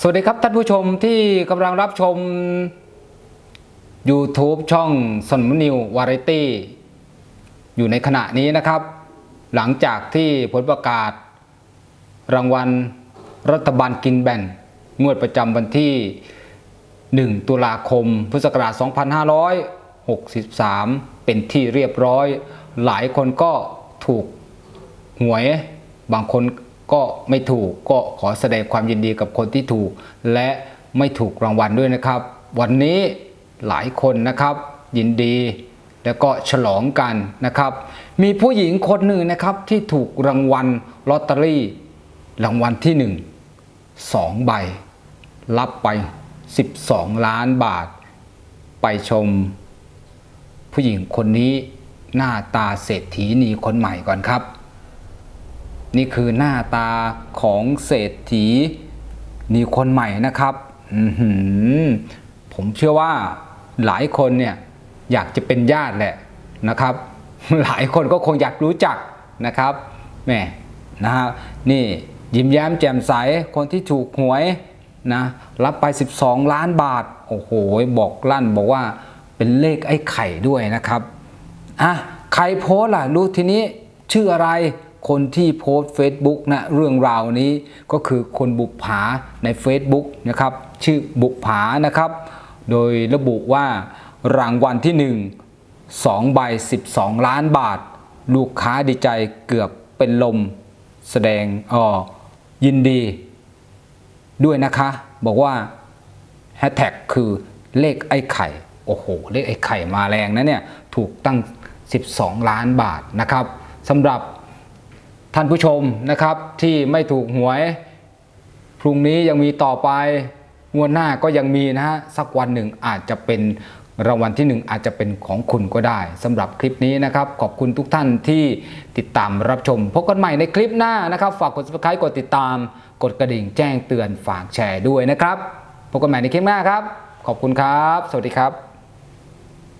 สวัสดีครับท่านผู้ชมที่กำลังรับชม YouTube ช่องสนมนิววาไรตี้อยู่ในขณะนี้นะครับ หลังจากที่ผลประกาศ รางวัลรัฐบาลกินแบ่งงวดประจำวันที่ 1 ตุลาคม พุทธศักราช 2563 เป็นที่เรียบร้อย หลายคนก็ถูกหวย บางคน ก็ไม่ถูกก็ขอแสดงความยินดีกับคนที่ถูก และไม่ถูกรางวัลด้วยนะครับ วันนี้หลายคนนะครับ ยินดีแล้วก็ฉลองกันนะครับ มีผู้หญิงคนหนึ่งนะครับที่ถูกรางวัลลอตเตอรี่ รางวัลที่หนึ่งสองใบ รับไป 12 ล้านบาท ไปชม ผู้หญิงคนนี้หน้าตาเศรษฐีนีคนใหม่ก่อนครับ นี่คือหน้าตาของเศรษฐีนีคนใหม่นะครับผมเชื่อว่าหลายคนเนี่ยอยากจะเป็นญาติแหละนะครับ หลายคนก็คงอยากรู้จักนะครับแม่นะฮะนี่ยิ้มแย้มแจ่มใสคนที่ถูกหวยนะรับไป 12 ล้านบาท โอ้โห บอกลั่นบอกว่าเป็นเลขไอ้ไข่ด้วยนะครับอะใครโพสล่ะรู้ทีนี้ชื่ออะไร คนที่โพสต์ Facebook นะเรื่องราวนี้ก็คือคนบุปผาใน Facebook นะครับชื่อบุปผานะครับ โดยระบุว่ารางวัลที่ 1 2ใบ12 ล้านบาท ลูกค้าดีใจเกือบเป็นลมแสดงอ๋อยินดี ด้วยนะคะ บอกว่าแฮชแท็กคือเลขไอ้ไข่ โอ้โห เลขไอ้ไข่มาแรงนะเนี่ย ถูกตั้ง 12 ล้านบาทนะครับสำหรับ ท่านผู้ชมนะครับที่ไม่ถูกหวย พรุ่งนี้ยังมีต่อไปงวดหน้าก็ยังมีนะฮะสักวันหนึ่งอาจจะเป็นรางวัลที่หนึ่งอาจจะเป็นของคุณก็ได้สำหรับคลิปนี้นะครับ ขอบคุณทุกท่านที่ติดตามรับชม พบกันใหม่ในคลิปหน้านะครับ ฝากกด subscribe กดติดตาม กดกระดิ่งแจ้งเตือนฝากแชร์ด้วยนะครับพบกันใหม่ในคลิปหน้าครับ ขอบคุณครับ สวัสดีครับ